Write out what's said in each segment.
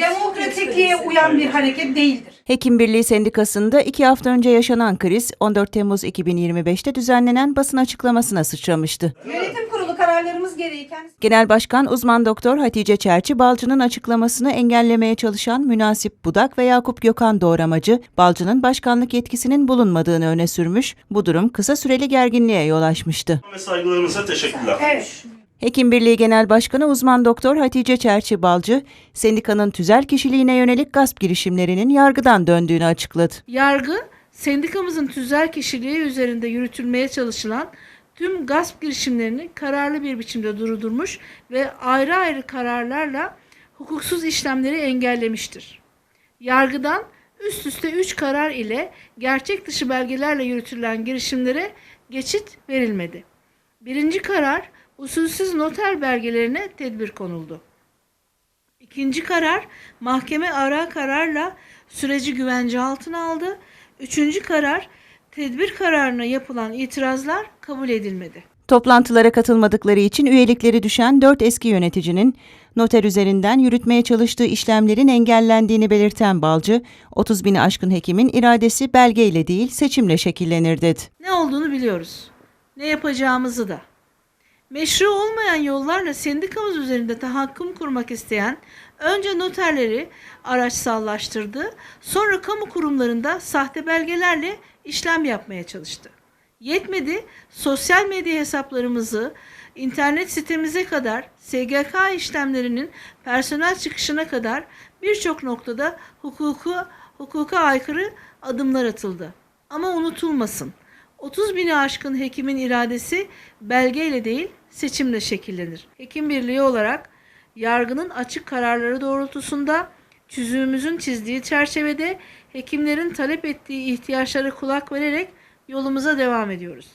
demokratikliğe uyan bir hareket değildir. Hekim Birliği Sendikası'nda iki hafta önce yaşanan kriz 14 Temmuz 2025'te düzenlenen basın açıklamasına sıçramıştı. Yönetim kurulu kararlarımız gereği kendisi Genel Başkan Uzman Doktor Hatice Çerçi Balcı'nın açıklamasını engellemeye çalışan Münasip Budak ve Yakup Gökhan doğramacı Balcı'nın başkanlık yetkisinin bulunmadığını öne sürmüş. Bu durum kısa süreli gerginliğe yol açmıştı. ve saygılarımıza teşekkürler. Evet. Hekim Birliği Genel Başkanı Uzman Doktor Hatice Çerçi Balcı, sendikanın tüzel kişiliğine yönelik gasp girişimlerinin yargıdan döndüğünü açıkladı. Yargı, sendikamızın tüzel kişiliği üzerinde yürütülmeye çalışılan tüm gasp girişimlerini kararlı bir biçimde durdurmuş ve ayrı ayrı kararlarla hukuksuz işlemleri engellemiştir. Yargıdan üst üste 3 karar ile gerçek dışı belgelerle yürütülen girişimlere geçit verilmedi. Birinci karar, usulsüz noter belgelerine tedbir konuldu. İkinci karar mahkeme ara kararla süreci güvence altına aldı. Üçüncü karar tedbir kararına yapılan itirazlar kabul edilmedi. Toplantılara katılmadıkları için üyelikleri düşen dört eski yöneticinin noter üzerinden yürütmeye çalıştığı işlemlerin engellendiğini belirten Balcı, 30 bini aşkın hekimin iradesi belgeyle değil seçimle şekillenir dedi. Ne olduğunu biliyoruz. Ne yapacağımızı da. Meşru olmayan yollarla sendikamız üzerinde tahakküm kurmak isteyen önce noterleri araçsallaştırdı, sonra kamu kurumlarında sahte belgelerle işlem yapmaya çalıştı. Yetmedi, sosyal medya hesaplarımızı internet sitemize kadar SGK işlemlerinin personel çıkışına kadar birçok noktada hukuku, hukuka aykırı adımlar atıldı. Ama unutulmasın. 30 bini aşkın hekimin iradesi belgeyle değil seçimle şekillenir. Hekim birliği olarak yargının açık kararları doğrultusunda çözümümüzün çizdiği çerçevede hekimlerin talep ettiği ihtiyaçlara kulak vererek yolumuza devam ediyoruz.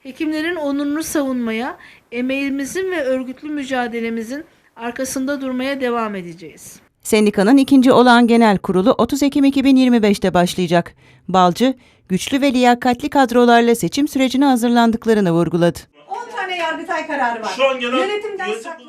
Hekimlerin onurunu savunmaya, emeğimizin ve örgütlü mücadelemizin arkasında durmaya devam edeceğiz. Sendikanın ikinci olağan genel kurulu 30 Ekim 2025'te başlayacak. Balcı, güçlü ve liyakatli kadrolarla seçim sürecine hazırlandıklarını vurguladı. 10 tane yargıtay kararı var. Şu an gelen Yönetimden yönetim- saklı.